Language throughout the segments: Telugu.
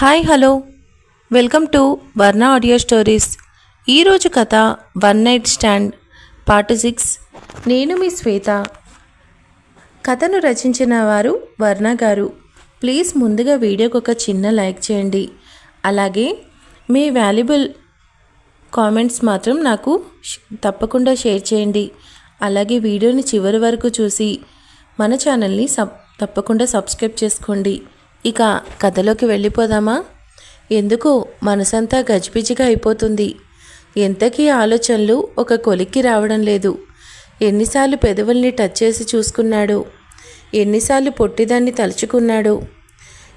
Hi hello. Welcome to Varna audio stories. ఈరోజు కథ one night stand part six. నేను మీ శ్వేత. కథను రచించిన వారు వర్ణ గారు. ప్లీజ్ ముందుగా వీడియోకి ఒక చిన్న లైక్ చేయండి. అలాగే మీ వాల్యుబుల్ కామెంట్స్ మాత్రం నాకు తప్పకుండా షేర్ చేయండి. అలాగే వీడియోని చివరి వరకు చూసి మన ఛానల్ని సబ్ తప్పకుండా సబ్స్క్రైబ్ చేసుకోండి. ఇక కథలోకి వెళ్ళిపోదామా? ఎందుకో మనసంతా గజిబిజిగా అయిపోతుంది? ఎంతకీ ఆలోచనలు ఒక కొలిక్కి రావడం లేదు. ఎన్నిసార్లు పెదవుల్ని టచ్ చేసి చూసుకున్నాడు. ఎన్నిసార్లు పొట్టిదాన్ని తలుచుకున్నాడు.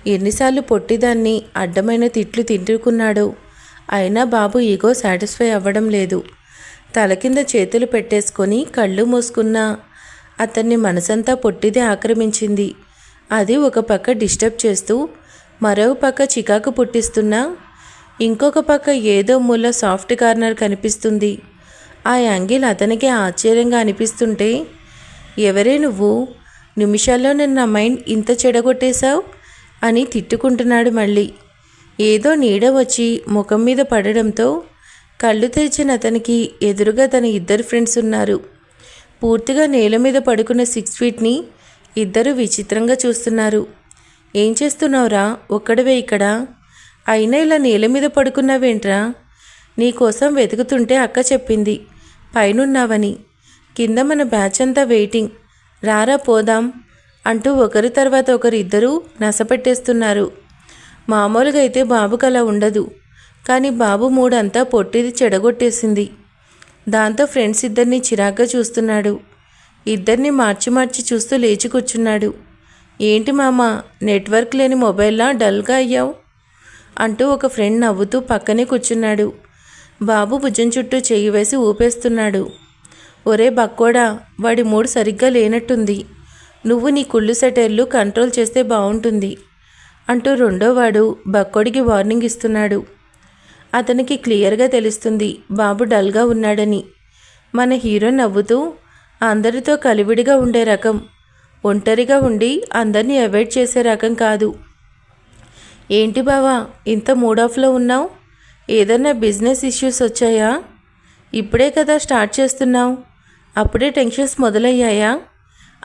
ఎన్నిసార్లు పొట్టిదాన్ని అడ్డమైన తిట్లు తింటుకున్నాడు. అయినా బాబు ఈగో సాటిస్ఫై అవ్వడం లేదు. తల కింద చేతులు పెట్టేసుకొని కళ్ళు మూసుకున్నా అతన్ని మనసంతా పొట్టిదే ఆక్రమించింది. అది ఒక పక్క డిస్టర్బ్ చేస్తూ మరో పక్క చికాకు పుట్టిస్తున్నా ఇంకొక పక్క ఏదో మూల సాఫ్ట్ కార్నర్ కనిపిస్తుంది. ఆ యాంగిల్ అతనికి ఆశ్చర్యంగా అనిపిస్తుంటే ఎవరే నువ్వు? నిమిషాల్లో నేను నా మైండ్ ఇంత చెడగొట్టేశావు? అని తిట్టుకుంటున్నాడు మళ్ళీ. ఏదో నీడ వచ్చి ముఖం మీద పడడంతో కళ్ళు తెరిచిన అతనికి ఎదురుగా తన ఇద్దరు ఫ్రెండ్స్ ఉన్నారు. పూర్తిగా నేల మీద పడుకున్న సిక్స్ ఫీట్ని ఇద్దరు విచిత్రంగా చూస్తున్నారు. ఏం చేస్తున్నావురా? ఒక్కడవే ఇక్కడ. అయినా ఇలా నేల మీద పడుకున్నావేంట్రా? నీకోసం వెతుకుతుంటే అక్క చెప్పింది. పైనున్నావని. కింద మన బ్యాచ్ అంతా వెయిటింగ్. రారా పోదాం అంటూ ఒకరి తర్వాత ఒకరు ఇద్దరూ నసపెట్టేస్తున్నారు. మామూలుగా అయితే బాబుకు అలా ఉండదు. కానీ బాబు మూడంతా పొట్టిది చెడగొట్టేసింది. దాంతో ఫ్రెండ్స్ ఇద్దరిని చిరాగ్గా చూస్తున్నాడు. ఇద్దరిని మార్చి మార్చి చూస్తూ లేచి కూర్చున్నాడు. ఏంటి మామ నెట్వర్క్ లేని మొబైల్లా డల్గా అయ్యావు? అంటూ ఒక ఫ్రెండ్ నవ్వుతూ పక్కనే కూర్చున్నాడు. బాబు భుజం చుట్టూ చెయ్యి వేసి ఊపేస్తున్నాడు. ఒరే బక్కోడా వాడి మూడు సరిగ్గా లేనట్టుంది. నువ్వు నీ కుళ్ళు సెటైర్లు కంట్రోల్ చేస్తే బాగుంటుంది అంటూ రెండోవాడు బక్కోడికి వార్నింగ్ ఇస్తున్నాడు. అతనికి క్లియర్గా తెలుస్తుంది బాబు డల్గా ఉన్నాడని. మన హీరో నవ్వుతూ అందరితో కలివిడిగా ఉండే రకం. ఒంటరిగా ఉండి అందరినీ అవాయిడ్ చేసే రకం కాదు. ఏంటి బావా ఇంత మూడ్ ఆఫ్లో ఉన్నావు? ఏదన్నా బిజినెస్ ఇష్యూస్ వచ్చాయా? ఇప్పుడే కదా స్టార్ట్ చేస్తున్నావు. అప్పుడే టెన్షన్స్ మొదలయ్యాయా?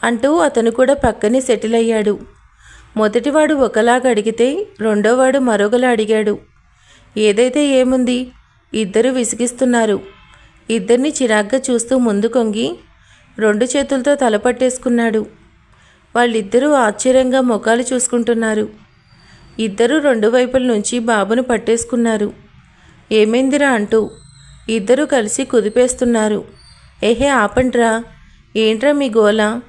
అంటూ అతను కూడా పక్కనే సెటిల్ అయ్యాడు. మొదటివాడు ఒకలాగా అడిగితే రెండోవాడు మరొకలా అడిగాడు. ఏదైతే ఏముంది? ఇద్దరు విసిగిస్తున్నారు. ఇద్దరిని చిరాగ్గా చూస్తూ ముందు కొంగి రెండు చేతులతో తలపట్టేసుకున్నాడు వాళ్ళిద్దరూ ఆశ్చర్యంగా ముఖాలు చూసుకుంటున్నారు. ఇద్దరూ రెండు వైపుల నుంచి బాబును పట్టేసుకున్నారు. ఏమైందిరా అంటూ ఇద్దరూ కలిసి కుదిపేస్తున్నారు. ఏహే ఆపండ్రా. ఏంట్రా మీ గోల?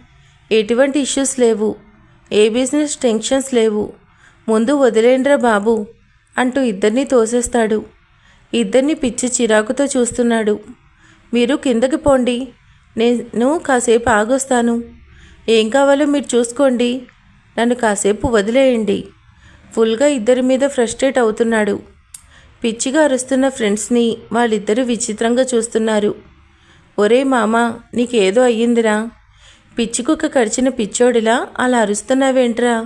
ఎటువంటి ఇష్యూస్ లేవు. ఏ బిజినెస్ టెన్షన్స్ లేవు. ముందు వదిలేండ్రా బాబు అంటూ ఇద్దరిని తోసేస్తాడు. ఇద్దరిని పిచ్చి చిరాకుతో చూస్తున్నాడు. మీరు కిందకి పోండి. నేను కాసేపు ఆగొస్తాను. ఏం కావాలో మీరు చూసుకోండి. నన్ను కాసేపు వదిలేయండి. ఫుల్గా ఇద్దరి మీద ఫ్రస్ట్రేట్ అవుతున్నాడు. పిచ్చిగా అరుస్తున్న ఫ్రెండ్స్ని వాళ్ళిద్దరూ విచిత్రంగా చూస్తున్నారు. ఒరే మామ నీకేదో అయ్యిందిరా. పిచ్చి కుక్క కరిచిన పిచ్చోడిలా అలా అరుస్తున్నావేంట్రా?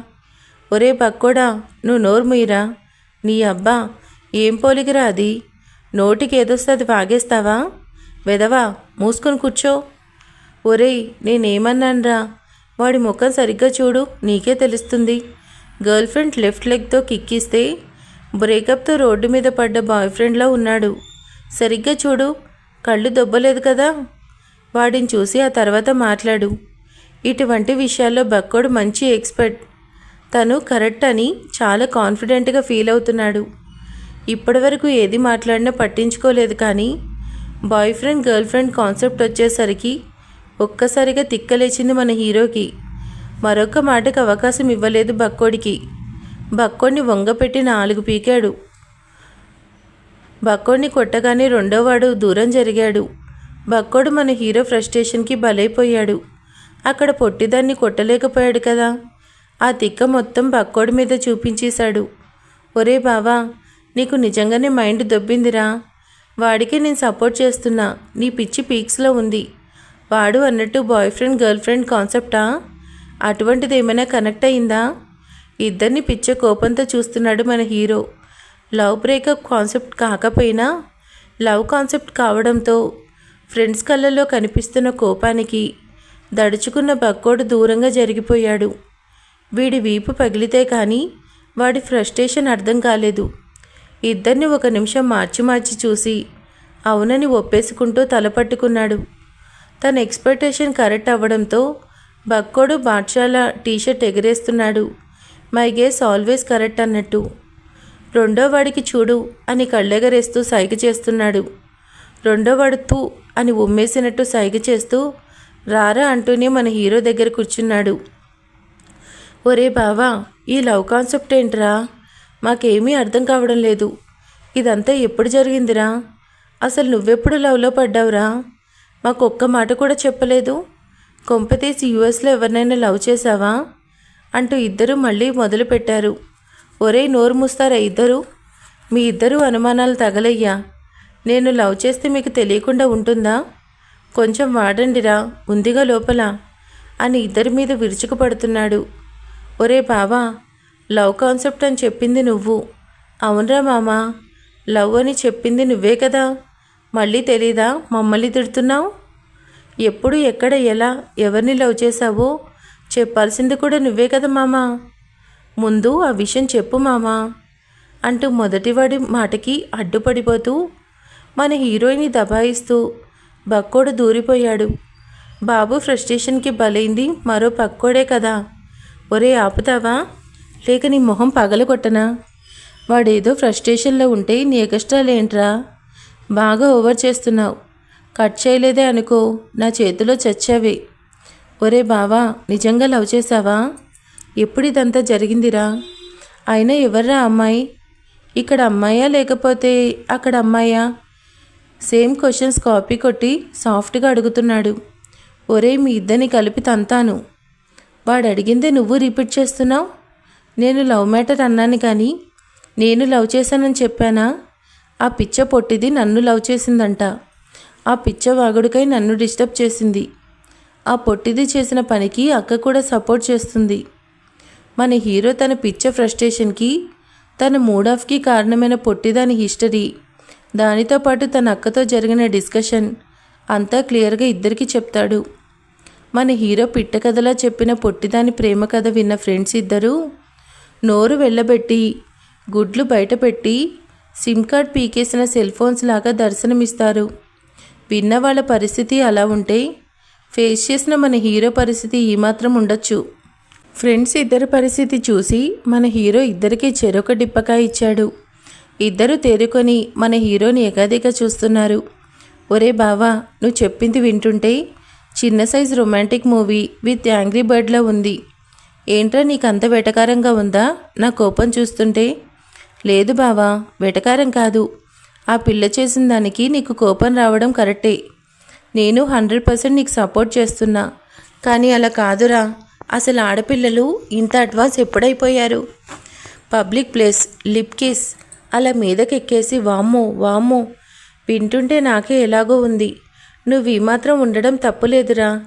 ఒరే పక్కోడా నువ్వు నోరు నీ అబ్బా ఏం పోలిగిరా అది? నోటికి ఏదొస్తుంది వాగేస్తావా? వెదవా మూసుకొని కూర్చో. ఒరేయ్ నేనేమన్నానురా? వాడి ముఖం సరిగ్గా చూడు నీకే తెలుస్తుంది. గర్ల్ ఫ్రెండ్ లెఫ్ట్ లెగ్తో కిక్కిస్తే బ్రేకప్తో రోడ్డు మీద పడ్డ బాయ్ ఫ్రెండ్లా ఉన్నాడు. సరిగ్గా చూడు కళ్ళు దొబ్బలేదు కదా? వాడిని చూసి ఆ తర్వాత మాట్లాడు. ఇటువంటి విషయాల్లో బక్కోడు మంచి ఎక్స్పర్ట్. తను కరెక్ట్ అని చాలా కాన్ఫిడెంట్గా ఫీల్ అవుతున్నాడు. ఇప్పటివరకు ఏది మాట్లాడినా పట్టించుకోలేదు కానీ boy friend girl friend concept వచ్చేసరికి ఒక్కసారిగా తిక్కలేచింది మన హీరోకి. మరొక మాటకు అవకాశం ఇవ్వలేదు బక్కోడికి బక్కోడిని వంగపెట్టి నాలుగు పీకాడు. బక్కోడిని కొట్టగానే రెండోవాడు దూరం జరిగాడు. బక్కోడు మన హీరో ఫ్రస్ట్రేషన్కి బలైపోయాడు. అక్కడ పొట్టిదాన్ని కొట్టలేకపోయాడు కదా. ఆ తిక్క మొత్తం బక్కోడి మీద చూపించేశాడు. ఒరే బావా నీకు నిజంగానే మైండ్ దొబ్బిందిరా. వాడికి నేను సపోర్ట్ చేస్తున్నా. నీ పిచ్చి పీక్స్లో ఉంది. వాడు అన్నట్టు బాయ్ ఫ్రెండ్ గర్ల్ ఫ్రెండ్ కాన్సెప్టా అటువంటిది ఏమైనా కనెక్ట్ అయిందా? ఇద్దరిని పిచ్చ కోపంతో చూస్తున్నాడు మన హీరో. లవ్ బ్రేకప్ కాన్సెప్ట్ కాకపోయినా లవ్ కాన్సెప్ట్ కావడంతో ఫ్రెండ్స్ కళ్ళల్లో కనిపిస్తున్న కోపానికి దడుచుకున్న బక్కోడు దూరంగా జరిగిపోయాడు. వీడి వీపు పగిలితే కానీ వాడి ఫ్రస్ట్రేషన్ అర్థం కాలేదు. ఇద్దరిని ఒక నిమిషం మార్చి మార్చి చూసి అవునని ఒప్పేసుకుంటూ తలపట్టుకున్నాడు తన ఎక్స్పెక్టేషన్ కరెక్ట్ అవ్వడంతో బక్కోడు బాద్షాల టీషర్ట్ ఎగరేస్తున్నాడు. మై గేస్ ఆల్వేస్ కరెక్ట్ అన్నట్టు. రెండో వాడికి చూడు అని కళ్ళెగరేస్తూ సైగ చేస్తున్నాడు. రెండో వాడు తూ అని ఉమ్మేసినట్టు సైగ చేస్తూ రారా అంటూనే మన హీరో దగ్గర కూర్చున్నాడు. ఒరే బావా ఈ లవ్ కాన్సెప్ట్ ఏంట్రా? మాకేమీ అర్థం కావడం లేదు. ఇదంతా ఎప్పుడు జరిగిందిరా? అసలు నువ్వెప్పుడు లవ్లో పడ్డావురా? మాకు ఒక్క మాట కూడా చెప్పలేదు. కొంపతీసి యూఎస్లో ఎవరినైనా లవ్ చేశావా? అంటూ ఇద్దరు మళ్ళీ మొదలుపెట్టారు. ఒరే నోరు మూస్తారా ఇద్దరు? మీ ఇద్దరు అనుమానాలు తగలయ్యా. నేను లవ్ చేస్తే మీకు తెలియకుండా ఉంటుందా? కొంచెం వాడండిరా ఉందిగా లోపల అని ఇద్దరి మీద విరుచుకుపడుతున్నాడు. ఒరే బావా లవ్ కాన్సెప్ట్ అని చెప్పింది నువ్వు. అవునరా మామా లవ్ అని చెప్పింది నువ్వే కదా? మళ్ళీ తెలీదా? మమ్మల్ని తిడుతున్నావు? ఎప్పుడు ఎక్కడ ఎలా ఎవరిని లవ్ చేశావో? చెప్పాల్సింది కూడా నువ్వే కదా మామా? ముందు ఆ విషయం చెప్పు మామా అంటూ మొదటివాడి మాటకి అడ్డుపడిపోతూ మన హీరోయిన్ని దబాయిస్తూ బక్కోడు దూరిపోయాడు. బాబు ఫ్రస్ట్రేషన్కి బలైంది మరో పక్కోడే కదా. ఒరే ఆపుతావా? లేక నీ మొహం పగలగొట్టనా? వాడేదో ఫ్రస్ట్రేషన్లో ఉంటే నీ ఎగస్ట్రాలేంట్రా? బాగా ఓవర్ చేస్తున్నావు. కట్ చేయలేదే అనుకో నా చేతిలో చచ్చావి. ఒరే బావా నిజంగా లవ్ చేసావా ఎప్పుడు ఇదంతా జరిగిందిరా? అయినా ఎవర్రా అమ్మాయి? ఇక్కడ అమ్మాయా లేకపోతే అక్కడ అమ్మాయా? సేమ్ క్వశ్చన్స్ కాపీ కొట్టి సాఫ్ట్గా అడుగుతున్నాడు. ఒరే మీ ఇద్దరిని కలిపి తంతాను. వాడు అడిగిందే నువ్వు రిపీట్ చేస్తున్నావు? నేను లవ్ మ్యాటర్ అన్నాను కానీ నేను లవ్ చేశానని చెప్పానా? ఆ పిచ్చ పొట్టిది నన్ను లవ్ చేసిందంట. ఆ పిచ్చ వాగుడికై నన్ను డిస్టర్బ్ చేసింది. ఆ పొట్టిది చేసిన పనికి అక్క కూడా సపోర్ట్ చేస్తుంది. మన హీరో తన పిచ్చ ఫ్రస్ట్రేషన్కి తన మూడ్ ఆఫ్కి కారణమైన పొట్టిదాని హిస్టరీ దానితో పాటు తన అక్కతో జరిగిన డిస్కషన్ అంతా క్లియర్గా ఇద్దరికి చెప్తాడు. మన హీరో పిట్ట కథలా చెప్పిన పొట్టిదాని ప్రేమ కథ విన్న ఫ్రెండ్స్ ఇద్దరు నోరు వెళ్ళబెట్టి గుడ్లు బయటపెట్టి సిమ్ కార్డ్ పీకేసిన సెల్ ఫోన్స్ లాగా దర్శనమిస్తారు. విన్న వాళ్ళ పరిస్థితి అలా ఉంటే ఫేస్ చేసిన మన హీరో పరిస్థితి ఏమాత్రం ఉండొచ్చు. ఫ్రెండ్స్ ఇద్దరి పరిస్థితి చూసి మన హీరో ఇద్దరికి చెరొక డిప్పకాయ ఇచ్చాడు. ఇద్దరు తేరుకొని మన హీరోని ఎగాదిగా చూస్తున్నారు. ఒరే బావా నువ్వు చెప్పింది వింటుంటే చిన్న size romantic movie with angry బర్డ్లో ఉంది. ఏంట్రా నీకు అంత వెటకారంగా ఉందా? నా కోపం చూస్తుంటే లేదు బావా వెటకారం కాదు. ఆ పిల్ల చేసిన దానికి నీకు కోపం రావడం కరెక్టే. నేను హండ్రెడ్ పర్సెంట్ నీకు సపోర్ట్ చేస్తున్నా. కానీ అలా కాదురా. అసలు ఆడపిల్లలు ఇంత advance ఎప్పుడైపోయారు? Public place lip kiss. అలా మీదకెక్కేసి వామ్మో వామ్మో. వింటుంటే నాకే ఎలాగో ఉంది. నువ్వు ఈ మాత్రం ఉండడం తప్పులేదురా.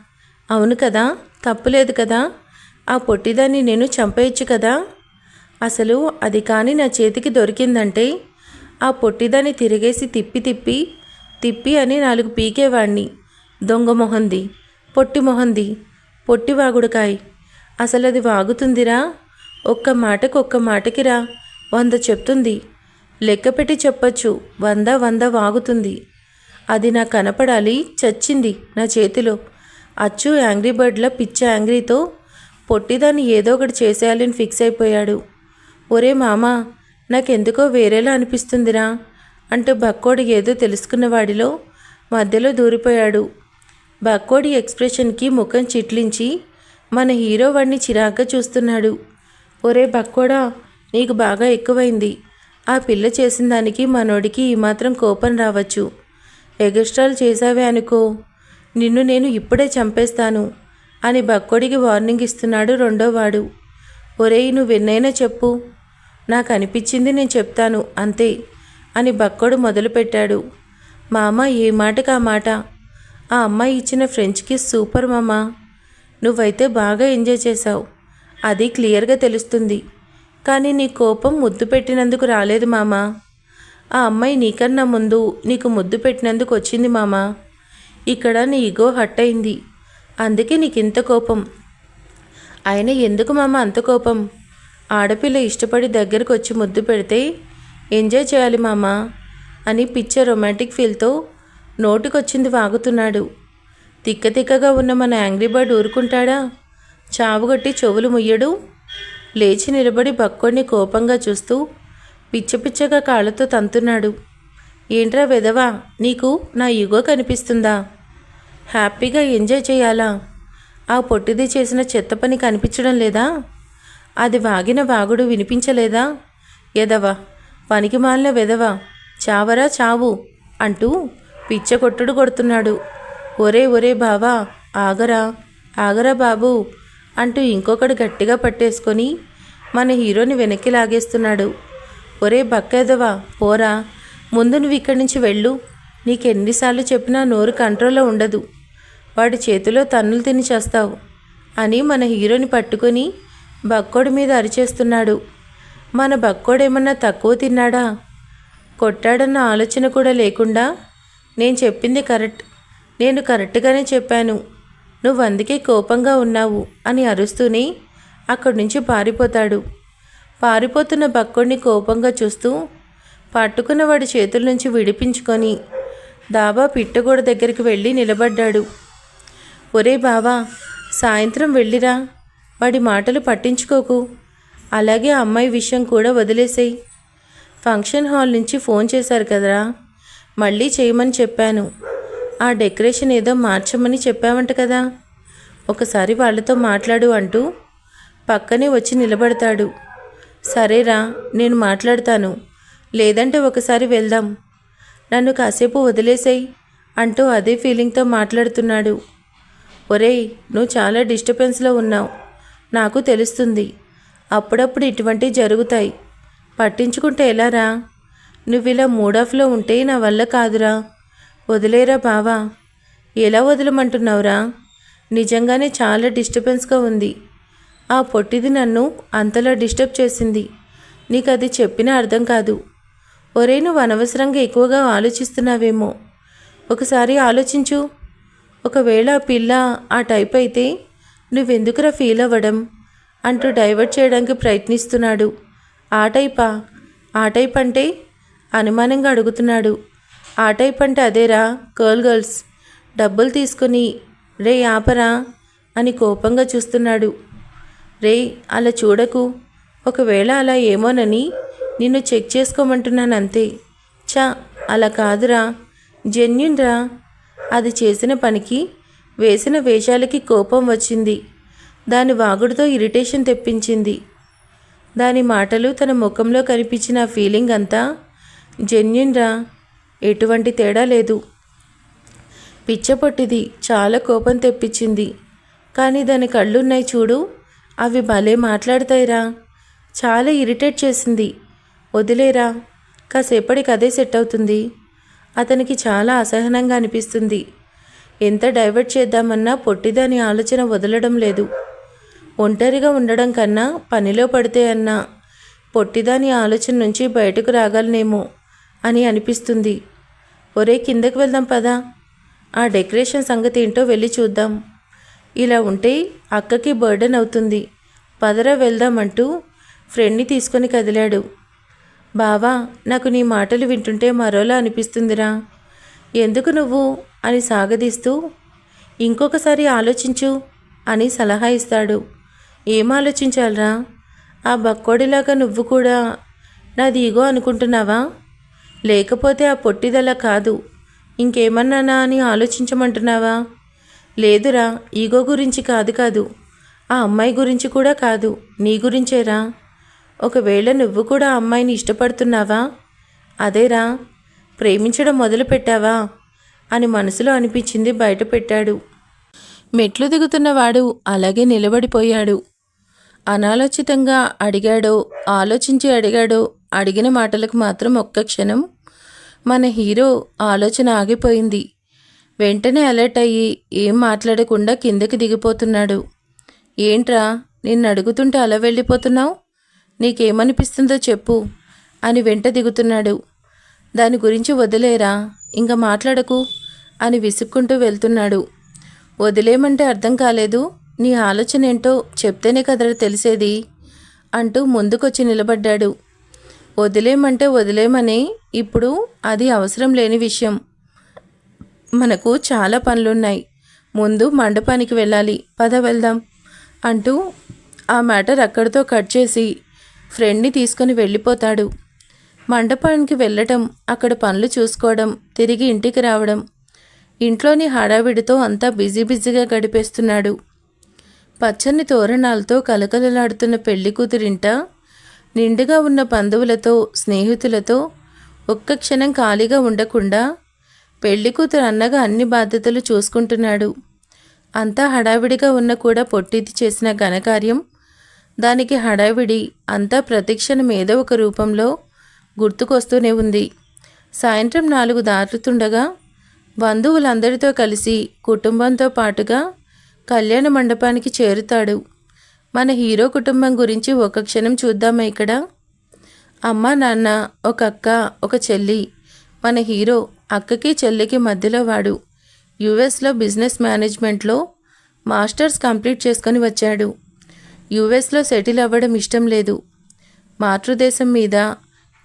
అవును కదా? తప్పులేదు కదా? ఆ పొట్టిదాన్ని నేను చంపేయచ్చు కదా? అసలు అది కానీ నా చేతికి దొరికిందంటే ఆ పొట్టిదాన్ని తిరిగేసి తిప్పి తిప్పి తిప్పి అని నాలుగు పీకేవాణ్ణి. దొంగ మొహంది పొట్టి మొహంది పొట్టి వాగుడుకాయ్. అసలు అది వాగుతుందిరా. ఒక్క మాటకు ఒక్క మాటకిరా వంద చెప్తుంది. లెక్క పెట్టి చెప్పచ్చు. వంద వంద వాగుతుంది. అది నాకు కనపడాలి చచ్చింది నా చేతిలో. అచ్చు యాంగ్రీ బర్డ్ల పిచ్చ యాంగ్రీతో పొట్టిదాన్ని ఏదో ఒకటి చేసేయాలని ఫిక్స్ అయిపోయాడు. ఒరే మామా నాకెందుకో వేరేలా అనిపిస్తుందిరా అంటూ బక్కోడి ఏదో తెలుసుకున్న వాడిలో మధ్యలో దూరిపోయాడు. బక్కోడి ఎక్స్ప్రెషన్కి ముఖం చిట్లించి మన హీరో వాడిని చిరాగ్గా చూస్తున్నాడు. ఒరే బక్కోడా నీకు బాగా ఎక్కువైంది. ఆ పిల్ల చేసిన దానికి మనోడికి ఈ మాత్రం కోపం రావచ్చు. ఎగస్ట్రాల్ చేశావే అనుకో. నిన్ను నేను ఇప్పుడే చంపేస్తాను అని బక్కోడికి వార్నింగ్ ఇస్తున్నాడు రెండోవాడు. ఒరేయ్ నువ్వెన్నైనా చెప్పు. నాకు అనిపించింది నేను చెప్తాను అంతే అని బక్కడు మొదలుపెట్టాడు. మా అమ్మ ఏ మాటకు ఆ మాట? ఆ అమ్మాయి ఇచ్చిన ఫ్రెంచ్కి సూపర్ మామ. నువ్వైతే బాగా ఎంజాయ్ చేశావు. అది క్లియర్గా తెలుస్తుంది. కానీ నీ కోపం ముద్దు పెట్టినందుకు రాలేదు మామ. ఆ అమ్మాయి నీకన్నా ముందు నీకు ముద్దు పెట్టినందుకు వచ్చింది మామ. ఇక్కడ నీ ఇగో హట్ అయింది. అందుకే నీకు ఇంత కోపం. ఆయన ఎందుకు మామ అంత కోపం? ఆడపిల్ల ఇష్టపడి దగ్గరకు వచ్చి ముద్దు పెడితే ఎంజాయ్ చేయాలి మామ అని పిచ్చ రొమాంటిక్ ఫీల్తో నోటికొచ్చింది వాగుతున్నాడు. తిక్క తిక్కగా ఉన్న మన యాంగ్రీ బర్డ్ ఊరుకుంటాడా? చావుగట్టి చెవులు ముయ్యడు. లేచి నిలబడి బక్కోడిని కోపంగా చూస్తూ పిచ్చ పిచ్చగా కాళ్ళతో తంతున్నాడు. ఏంట్రా వెదవా నీకు నా యుగో కనిపిస్తుందా? హ్యాపీగా ఎంజాయ్ చేయాలా? ఆ పొట్టిది చేసిన చెత్త పని కనిపించడం లేదా? అది వాగిన వాగుడు వినిపించలేదా? ఎదవా పనికిమాలిన వెదవా చావరా చావు అంటూ పిచ్చ కొట్టుడు కొడుతున్నాడు. ఒరే ఒరే బావా ఆగరా ఆగరా బాబు అంటూ ఇంకొకడు గట్టిగా పట్టేసుకొని మన హీరోని వెనక్కి లాగేస్తున్నాడు. ఒరే బక్కేదవా పోరా ముందు నువ్వు ఇక్కడి నుంచి వెళ్ళు. నీకెన్నిసార్లు చెప్పినా నోరు కంట్రోల్లో ఉండదు. వాడి చేతిలో తన్నులు తిని చేస్తావు అని మన హీరోని పట్టుకొని బక్కోడి మీద అరిచేస్తున్నాడు. మన బక్కోడేమన్నా తక్కువ తిన్నాడా? కొట్టాడన్న ఆలోచన కూడా లేకుండా నేను చెప్పింది కరెక్ట్. నేను కరెక్ట్గానే చెప్పాను. నువ్వు అందుకే కోపంగా ఉన్నావు అని అరుస్తూనే అక్కడి నుంచి పారిపోతాడు. పారిపోతున్న బక్కోడిని కోపంగా చూస్తూ పట్టుకున్న వాడి చేతుల నుంచి విడిపించుకొని దాబా పిట్టగోడ దగ్గరికి వెళ్ళి నిలబడ్డాడు. ఒరే బావా సాయంత్రం వెళ్ళిరా. వాడి మాటలు పట్టించుకోకు. అలాగే అమ్మాయి విషయం కూడా వదిలేసేయి. ఫంక్షన్ హాల్ నుంచి ఫోన్ చేశారు కదరా? మళ్ళీ చేయమని చెప్పాను. ఆ డెకరేషన్ ఏదో మార్చమని చెప్పావంట కదా. ఒకసారి వాళ్ళతో మాట్లాడు అంటూ పక్కనే వచ్చి నిలబడతాడు. సరేరా నేను మాట్లాడతాను. లేదంటే ఒకసారి వెళ్దాం. నన్ను కాసేపు వదిలేసేయి అంటూ అదే ఫీలింగ్తో మాట్లాడుతున్నాడు. ఒరేయ్ నువ్వు చాలా డిస్టర్బెన్స్లో ఉన్నావు. నాకు తెలుస్తుంది. అప్పుడప్పుడు ఇటువంటివి జరుగుతాయి. పట్టించుకుంటే ఎలారా నువ్వు ఇలా మూడాఫ్లో ఉంటే నా వల్ల కాదురా. వదిలేరా బావా? ఎలా వదలమంటున్నావురా? నిజంగానే చాలా డిస్టర్బెన్స్గా ఉంది. ఆ పొట్టిది నన్ను అంతలా డిస్టర్బ్ చేసింది. నీకు అది చెప్పినా అర్థం కాదు. ఒరే నువ్వు అనవసరంగా ఎక్కువగా ఆలోచిస్తున్నావేమో. ఒకసారి ఆలోచించు. ఒకవేళ ఆ పిల్ల ఆ టైప్ అయితే నువ్వెందుకురా ఫీల్ అవ్వడం? అంటూ డైవర్ట్ చేయడానికి ప్రయత్నిస్తున్నాడు. ఆ టైపా? ఆ టైప్ అంటే? అనుమానంగా అడుగుతున్నాడు. ఆ టైప్ అంటే అదేరా గర్ల్ గర్ల్స్. డబ్బులు తీసుకుని రే ఆపరా అని కోపంగా చూస్తున్నాడు. రే అలా చూడకు. ఒకవేళ అలా ఏమోనని నిన్ను చెక్ చేసుకోమంటున్నాను అంతే చా అలా కాదురా. జెన్యున్ రా అది చేసిన పనికి వేసిన వేషాలకి కోపం వచ్చింది. దాని వాగుడుతో ఇరిటేషన్ తెప్పించింది. దాని మాటలు తన ముఖంలో కనిపించిన ఫీలింగ్ అంతా జెన్యున్ రా ఎటువంటి తేడా లేదు. పిచ్చపొట్టిది చాలా కోపం తెప్పించింది. కానీ దాని కళ్ళున్నాయి చూడు అవి భలే మాట్లాడతాయిరా చాలా ఇరిటేట్ చేసింది. వదిలేరా కాసేపటికి అదే సెట్ అవుతుంది. అతనికి చాలా అసహనంగా అనిపిస్తుంది. ఎంత డైవర్ట్ చేద్దామన్నా పొట్టిదాని ఆలోచన వదలడం లేదు. ఒంటరిగా ఉండడం కన్నా పనిలో పడితే అన్నా పొట్టిదాని ఆలోచన నుంచి బయటకు రాగలనేమో అని అనిపిస్తుంది. ఒరే కిందకి వెళ్దాం పదా. ఆ డెకరేషన్ సంగతి ఏంటో వెళ్ళి చూద్దాం. ఇలా ఉంటే అక్కకి బర్డెన్ అవుతుంది. పదరా వెళ్దామంటూ ఫ్రెండ్ని తీసుకొని కదిలాడు. బావా నాకు నీ మాటలు వింటుంటే మరోలా అనిపిస్తుందిరా. ఎందుకు నువ్వు అని సాగదీస్తూ ఇంకొకసారి ఆలోచించు అని సలహా ఇస్తాడు. ఏం ఆలోచించాలరా? ఆ బక్కోడిలాగా నువ్వు కూడా నాది ఈగో అనుకుంటున్నావా? లేకపోతే ఆ పొట్టిదలా కాదు. ఇంకేమన్నానా అని ఆలోచించమంటున్నావా? లేదురా ఈగో గురించి కాదు కాదు. ఆ అమ్మాయి గురించి కూడా కాదు. నీ గురించేరా? ఒకవేళ నువ్వు కూడా ఆ అమ్మాయిని ఇష్టపడుతున్నావా? అదేరా ప్రేమించడం మొదలు పెట్టావా అని మనసులో అనిపించింది బయట పెట్టాడు మెట్లు దిగుతున్నవాడు అలాగే నిలబడిపోయాడు. అనాలోచితంగా అడిగాడో ఆలోచించి అడిగాడో అడిగిన మాటలకు మాత్రం ఒక్క క్షణం మన హీరో ఆలోచన ఆగిపోయింది. వెంటనే అలర్ట్ అయ్యి ఏం మాట్లాడకుండా కిందకి దిగిపోతున్నాడు. ఏంట్రా నిన్ను అడుగుతుంటే అలా వెళ్ళిపోతున్నావు? నీకేమనిపిస్తుందో చెప్పు అని వెంట దిగుతున్నాడు. దాని గురించి వదిలేరా? ఇంకా మాట్లాడకు అని విసుక్కుంటూ వెళ్తున్నాడు. వదిలేమంటే అర్థం కాలేదు. నీ ఆలోచన ఏంటో చెప్తేనే కదరా తెలిసేది అంటూ ముందుకొచ్చి నిలబడ్డాడు. వదిలేమంటే వదిలేమని ఇప్పుడు అది అవసరం లేని విషయం. మనకు చాలా పనులున్నాయి. ముందు మండపానికి వెళ్ళాలి. పద వెళ్దాం అంటూ ఆ మ్యాటర్ అక్కడితో కట్ చేసి ఫ్రెండ్ని తీసుకొని వెళ్ళిపోతాడు. మండపానికి వెళ్ళటం అక్కడ పనులు చూసుకోవడం తిరిగి ఇంటికి రావడం. ఇంట్లోని హడావిడితో అంతా బిజీ బిజీగా గడిపేస్తున్నాడు. పచ్చని తోరణాలతో కలకలలాడుతున్న పెళ్ళి కూతురింట నిండుగా ఉన్న బంధువులతో స్నేహితులతో ఒక్క క్షణం ఖాళీగా ఉండకుండా పెళ్ళి కూతురు అన్నగా అన్ని బాధ్యతలు చూసుకుంటున్నాడు. అంతా హడావిడిగా ఉన్న కూడా పొట్టిది చేసిన ఘనకార్యం దానికి హడావిడి అంతా ప్రతిక్షణం ఏదో ఒక రూపంలో గుర్తుకొస్తూనే ఉంది. సాయంత్రం నాలుగు దాటుతుండగా బంధువులందరితో కలిసి కుటుంబంతో పాటుగా కళ్యాణ మండపానికి చేరుతాడు. మన హీరో కుటుంబం గురించి ఒక క్షణం చూద్దామా ఇక్కడ? అమ్మ నాన్న ఒక అక్క ఒక చెల్లి. మన హీరో అక్కకి చెల్లికి మధ్యలో వాడు. యుఎస్లో బిజినెస్ మేనేజ్మెంట్లో మాస్టర్స్ కంప్లీట్ చేసుకొని వచ్చాడు. యుఎస్లో సెటిల్ అవ్వడం ఇష్టం లేదు. మాతృదేశం మీద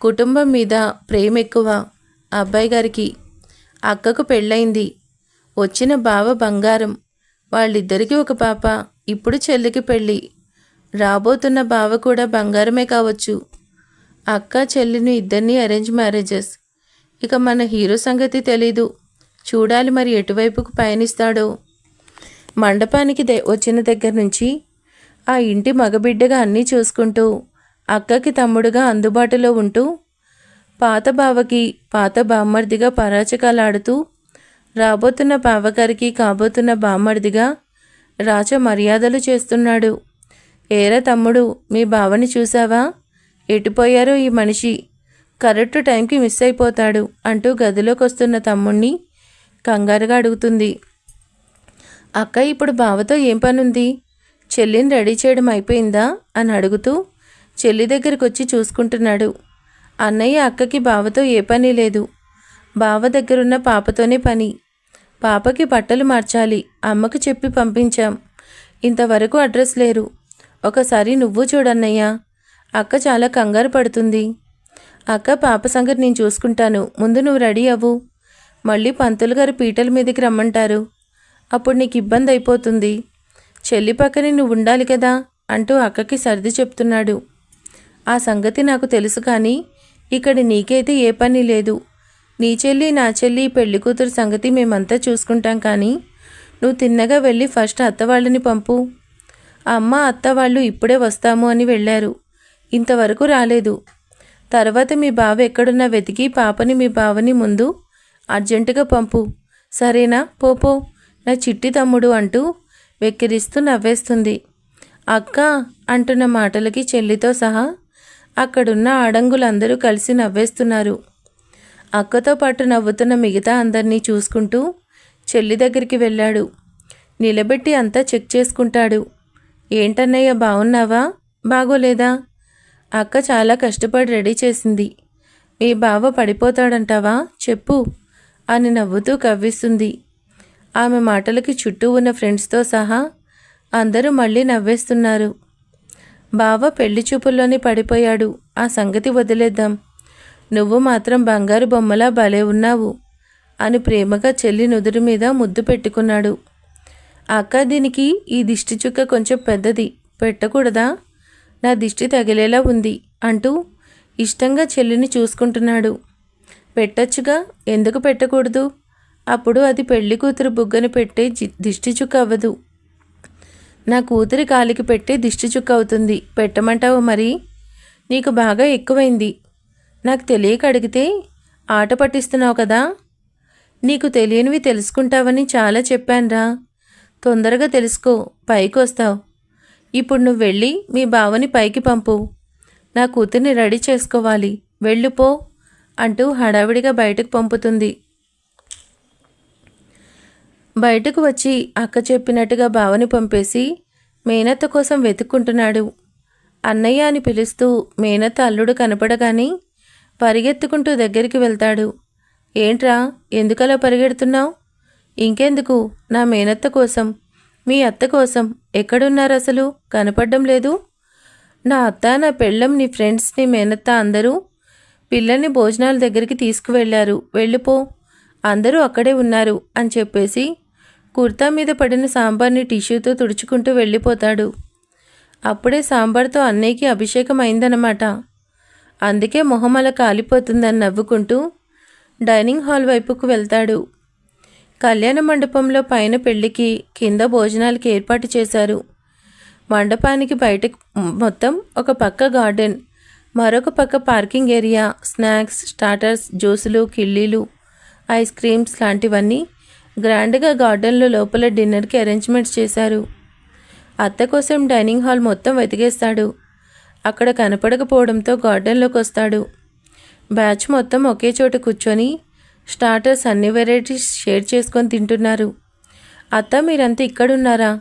కుటుంబం మీద ప్రేమ ఎక్కువ అబ్బాయి గారికి అక్కకు పెళ్ళయింది. వచ్చిన బావ బంగారం. వాళ్ళిద్దరికీ ఒక పాప. ఇప్పుడు చెల్లికి పెళ్ళి. రాబోతున్న బావ కూడా బంగారమే కావచ్చు. అక్క చెల్లిని ఇద్దరిని అరేంజ్ మ్యారేజెస్ ఇక మన హీరో సంగతి తెలీదు. చూడాలి మరి ఎటువైపుకు పయనిస్తాడో. మండపానికి దే వచ్చిన దగ్గర నుంచి ఆ ఇంటి మగబిడ్డగా అన్నీ చూసుకుంటూ అక్కకి తమ్ముడుగా అందుబాటులో ఉంటూ పాత బావకి పాత బామ్మర్దిగా పరాచకాలాడుతూ రాబోతున్న బావగారికి కాబోతున్న బామ్మర్దిగా రాజ మర్యాదలు చేస్తున్నాడు. ఏరా తమ్ముడు మీ బావని చూసావా? ఎటుపోయారో ఈ మనిషి. కరెక్ట్ టైంకి మిస్ అయిపోతాడు అంటూ గదిలోకి వస్తున్న తమ్ముణ్ణి కంగారుగా అడుగుతుంది. అక్క ఇప్పుడు బావతో ఏం పనుంది? చెల్లిని రెడీ చేయడం అయిపోయిందా? అని అడుగుతూ చెల్లి దగ్గరికి వచ్చి చూసుకుంటున్నాడు. అన్నయ్య అక్కకి బావతో ఏ పని లేదు. బావ దగ్గరున్న పాపతోనే పని. పాపకి బట్టలు మార్చాలి. అమ్మకు చెప్పి పంపించాం. ఇంతవరకు అడ్రస్ లేరు. ఒకసారి నువ్వు చూడన్నయ్యా. అక్క చాలా కంగారు పడుతుంది. అక్క పాప సంగతి నేను చూసుకుంటాను. ముందు నువ్వు రెడీ అవ్వు. మళ్ళీ పంతులు గారు పీటల మీదకి రమ్మంటారు. అప్పుడు నీకు ఇబ్బంది అయిపోతుంది చెల్లి పక్కనే నువ్వు ఉండాలి కదా అంటూ అక్కకి సర్ది చెప్తున్నాడు. ఆ సంగతి నాకు తెలుసు కానీ ఇక్కడ నీకైతే ఏ పని లేదు. నీ చెల్లి నా చెల్లి పెళ్ళి కూతురు సంగతి మేమంతా చూసుకుంటాం కానీ నువ్వు తిన్నగా వెళ్ళి ఫస్ట్ అత్త వాళ్ళని పంపు. అమ్మ అత్త వాళ్ళు ఇప్పుడే వస్తాము అని వెళ్ళారు. ఇంతవరకు రాలేదు. తర్వాత మీ బావ ఎక్కడున్నా వెతికి పాపని మీ బావని ముందు అర్జెంటుగా పంపు. సరేనా? పోపో నా చిట్టి తమ్ముడు అంటూ వెక్కిరిస్తూ నవ్వేస్తుంది. అక్క అంటున్న మాటలకి చెల్లితో సహా అక్కడున్న ఆడంగులందరూ కలిసి నవ్వేస్తున్నారు. అక్కతో పాటు నవ్వుతున్న మిగతా అందరినీ చూసుకుంటూ చెల్లి దగ్గరికి వెళ్ళాడు. నిలబెట్టి అంతా చెక్ చేసుకుంటాడు. ఏంటన్నయ్య బాగున్నావా బాగోలేదా? అక్క చాలా కష్టపడి రెడీ చేసింది. మీ బావ పడిపోతాడంటావా? చెప్పు అని నవ్వుతూ కవ్విస్తుంది. ఆమె మాటలకి చుట్టూ ఉన్న ఫ్రెండ్స్తో సహా అందరూ మళ్ళీ నవ్వేస్తున్నారు. బావ పెళ్ళి చూపుల్లోనే పడిపోయాడు. ఆ సంగతి వదిలేద్దాం. నువ్వు మాత్రం బంగారు బొమ్మలా భలే ఉన్నావు అని ప్రేమగా చెల్లి నుదురు మీద ముద్దు పెట్టుకున్నాడు. అక్క దీనికి ఈ దిష్టి చుక్క కొంచెం పెద్దది. పెట్టకూడదా? నా దిష్టి తగిలేలా ఉంది అంటూ ఇష్టంగా చెల్లిని చూసుకుంటున్నాడు. పెట్టచ్చుగా? ఎందుకు పెట్టకూడదు? అప్పుడు అది పెళ్ళి కూతురు బుగ్గని పెట్టే దిష్టి చుక్క అవ్వదు. నా కూతురి కాలికి పెట్టి దిష్టి చుక్క అవుతుంది. పెట్టమంటావు మరి? నీకు బాగా ఎక్కువైంది. నాకు తెలియక అడిగితే ఆట పట్టిస్తున్నావు కదా? నీకు తెలియనివి తెలుసుకుంటావని చాలా చెప్పానురా. తొందరగా తెలుసుకో పైకి వస్తావు ఇప్పుడు నువ్వు వెళ్ళి మీ బావని పైకి పంపు. నా కూతుర్ని రెడీ చేసుకోవాలి. వెళ్ళిపో అంటూ హడావిడిగా బయటకు పంపుతుంది. బయటకు వచ్చి అక్క చెప్పినట్టుగా బావని పంపేసి మేనత్త కోసం వెతుక్కుంటున్నాడు. అన్నయ్య అని పిలుస్తూ మేనత్త అల్లుడు కనపడగాని పరిగెత్తుకుంటూ దగ్గరికి వెళ్తాడు. ఏంట్రా ఎందుకలా పరిగెడుతున్నావు? ఇంకెందుకు? నా మేనత్త కోసం మీ అత్త కోసం ఎక్కడున్నారు అసలు? కనపడడం లేదు. నా అత్త నా పెళ్ళం నీ ఫ్రెండ్స్ నీ మేనత్త అందరూ పిల్లల్ని భోజనాల దగ్గరికి తీసుకువెళ్ళారు. వెళ్ళిపో అందరూ అక్కడే ఉన్నారు అని చెప్పేసి కుర్తా మీద పడిన సాంబార్ని టిష్యూతో తుడుచుకుంటూ వెళ్ళిపోతాడు. అప్పుడే సాంబార్తో అన్నయ్యకి అభిషేకం అయిందన్నమాట అందుకే మొహం అలా కాలిపోతుందని నవ్వుకుంటూ డైనింగ్ హాల్ వైపుకు వెళ్తాడు. కళ్యాణ మండపంలో పైన పెళ్ళికి కింద భోజనాలకి ఏర్పాటు చేశారు. మండపానికి బయట మొత్తం ఒక పక్క గార్డెన్ మరొక పక్క పార్కింగ్ ఏరియా స్నాక్స్ స్టార్టర్స్ జ్యూసులు కిళ్ళీలు ఐస్ క్రీమ్స్ లాంటివన్నీ గ్రాండ్గా గార్డెన్లో లోపల డిన్నర్కి అరేంజ్మెంట్స్ చేశారు. అత్త కోసం డైనింగ్ హాల్ మొత్తం వెతికేస్తాడు. అక్కడ కనపడకపోవడంతో గార్డెన్లోకి వస్తాడు. బ్యాచ్ మొత్తం ఒకే చోట కూర్చొని స్టార్టర్స్ అన్ని వెరైటీస్ షేర్ చేసుకొని తింటున్నారు. అత్త మీరంతా ఇక్కడున్నారా?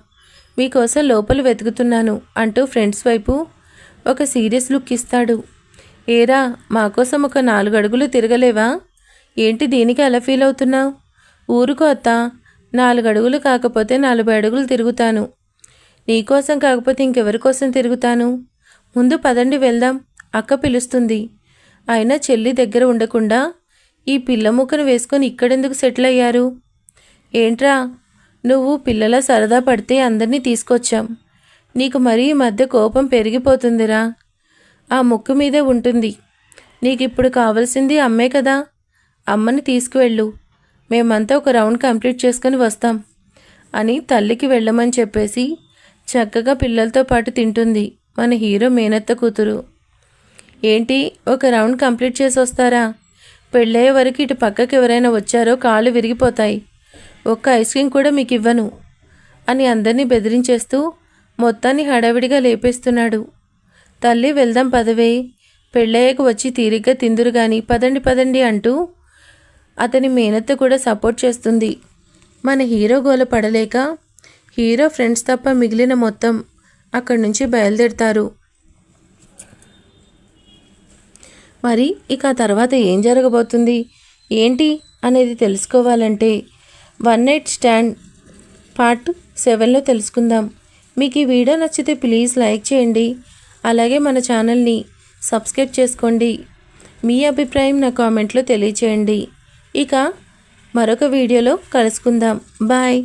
మీకోసం లోపల వెతుకుతున్నాను అంటూ ఫ్రెండ్స్ వైపు ఒక సీరియస్ లుక్ ఇస్తాడు. ఏరా మాకోసం ఒక నాలుగు అడుగులు తిరగలేవా? ఏంటి దీనికి అలా ఫీల్ అవుతున్నావు? ఊరుకో అత్త. నాలుగు అడుగులు కాకపోతే నలభై అడుగులు తిరుగుతాను నీకోసం కాకపోతే ఇంకెవరి కోసం తిరుగుతాను? ముందు పదండి వెళ్దాం అక్క పిలుస్తుంది. అయినా చెల్లి దగ్గర ఉండకుండా ఈ పిల్ల ముక్కను వేసుకొని ఇక్కడెందుకు సెటిల్ అయ్యారు ఏంట్రా నువ్వు పిల్లల సరదా పడితే అందరినీ తీసుకొచ్చాం. నీకు మరీ ఈ మధ్య కోపం పెరిగిపోతుందిరా. ఆ ముక్కు మీదే ఉంటుంది. నీకు ఇప్పుడు కావలసింది అమ్మే కదా. అమ్మని తీసుకువెళ్ళు. మేమంతా ఒక రౌండ్ కంప్లీట్ చేసుకొని వస్తాం అని తల్లికి వెళ్ళమని చెప్పేసి చక్కగా పిల్లలతో పాటు తింటుంది మన హీరో మేనత్త కూతురు. ఏంటి ఒక రౌండ్ కంప్లీట్ చేసి వస్తారా? పెళ్ళయ్యే వరకు ఇటు పక్కకి ఎవరైనా వచ్చారో కాళ్ళు విరిగిపోతాయి. ఒక్క ఐస్ క్రీమ్ కూడా మీకు ఇవ్వను అని అందరినీ బెదిరించేస్తూ మొత్తాన్ని హడావిడిగా లేపేస్తున్నాడు. తల్లి వెళ్దాం పదవే. పెళ్ళయ్యకు వచ్చి తీరిగ్గా తిందురు గాని పదండి పదండి అంటూ అతని మేనత్త కూడా సపోర్ట్ చేస్తుంది. మన హీరో గోల పడలేక హీరో ఫ్రెండ్స్ తప్ప మిగిలిన మొత్తం అక్కడి నుంచి బయలుదేరుతారు. మరి ఇక ఆ తర్వాత ఏం జరగబోతుంది? ఏంటి అనేది తెలుసుకోవాలంటే వన్ నైట్ స్టాండ్ పార్ట్ సెవెన్లో తెలుసుకుందాం. మీకు ఈ వీడియో నచ్చితే ప్లీజ్ లైక్ చేయండి. అలాగే మన ఛానల్ని సబ్స్క్రైబ్ చేసుకోండి. మీ అభిప్రాయం నా కామెంట్లో తెలియచేయండి. ఇక మరొక వీడియోలో కలుసుకుందాం. బాయ్.